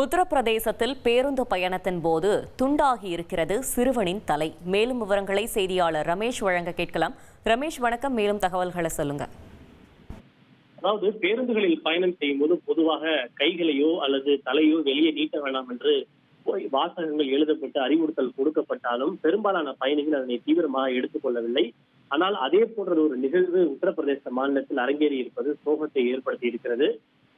உத்தரப்பிரதேசத்தில் பேருந்து பயணத்தின் போது துண்டாகி இருக்கிறது சிறுவனின் தலை. மேலும் விவரங்களை செய்தியாளர் ரமேஷ் வழங்க கேட்கலாம். ரமேஷ் வணக்கம். மேலும் தகவல்களை சொல்லுங்க. அதாவது பேருந்துகளில் பயணம் செய்யும் போது பொதுவாக கைகளையோ அல்லது தலையோ வெளியே நீட்ட வேண்டாம் என்று வாசகங்கள் எழுதப்பட்டு அறிவுறுத்தல் கொடுக்கப்பட்டாலும் பெரும்பாலான பயணிகள் அதனை தீவிரமாக எடுத்துக்கொள்ளவில்லை ஆனால் அதே போன்ற ஒரு நிகழ்வு உத்தரப்பிரதேச மாநிலத்தில் அரங்கேறி இருப்பது சோகத்தை ஏற்படுத்தி இருக்கிறது.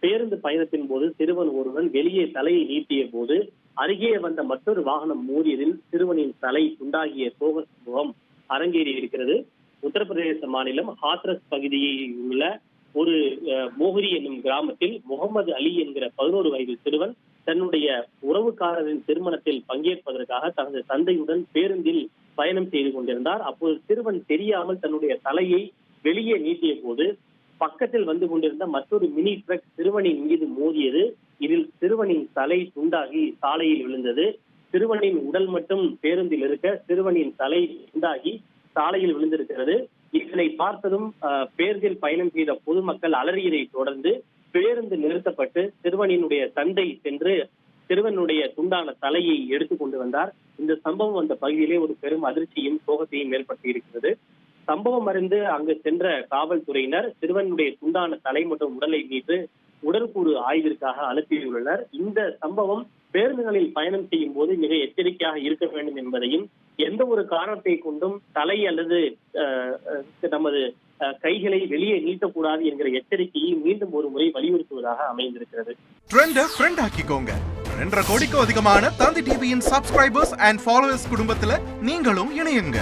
பேருந்து பயணத்தின் போது சிறுவன் ஒருவன் வெளியே தலையை நீட்டிய போது அருகே வந்த மற்றொரு வாகனம் மோதியதில் சிறுவனின் தலை உண்டாகிய சோக சம்பவம் அரங்கேறி இருக்கிறது. உத்தரப்பிரதேச மாநிலம் ஹாத்ரஸ் பகுதியில் உள்ள ஒரு அஹ், மோஹரி என்னும் கிராமத்தில் முகமது அலி என்கிற பதினோரு வயது சிறுவன் தன்னுடைய உறவுக்காரரின் திருமணத்தில் பங்கேற்பதற்காக தனது தந்தையுடன் பேருந்தில் பயணம் செய்து கொண்டிருந்தார். அப்போது சிறுவன் தெரியாமல் தன்னுடைய தலையை வெளியே நீட்டிய போது பக்கத்தில் வந்து கொண்டிருந்த மற்றொரு மினி ட்ரக் சிறுவனின் மீது மோதியது. இதில் சிறுவனின் தலை துண்டாகி சாலையில் விழுந்தது. சிறுவனின் உடல் மட்டும் பேருந்தில் இருக்க சிறுவனின் தலை துண்டாகி சாலையில் விழுந்திருக்கிறது. இதனை பார்த்ததும் அஹ், பேருந்தில் பயணம் செய்த பொதுமக்கள் அலறியதை தொடர்ந்து பேருந்து நிறுத்தப்பட்டு சிறுவனினுடைய தந்தை சென்று சிறுவனுடைய துண்டான தலையை எடுத்து கொண்டு வந்தார். இந்த சம்பவம் அந்த பகுதியிலே ஒரு பெரும் அதிர்ச்சியும் சோகத்தையும் ஏற்படுத்தி இருக்கிறது. சம்பவம் அறிந்து அங்கு சென்ற காவல்துறையினர் சிறுவனுடைய துண்டான தலை மற்றும் உடலை மீது உடற்கூறு ஆய்விற்காக அனுப்பியுள்ளனர். இந்த சம்பவம் பேருந்துகளில் பயணம் செய்யும் போது மிக எச்சரிக்கையாக இருக்க வேண்டும் என்பதையும் எந்த ஒரு காரணத்தை கொண்டும் தலை அல்லது நமது கைகளை வெளியே நீட்டக்கூடாது என்கிற எச்சரிக்கையை மீண்டும் ஒரு முறை வலியுறுத்துவதாக அமைந்திருக்கிறது. ரெண்டரை கோடிக்கும் அதிகமான தந்தி டிவியின் சப்ஸ்கிரைபர்ஸ் அண்ட் ஃபாலோவர்ஸ் குடும்பத்துல நீங்களும் இணையுங்க.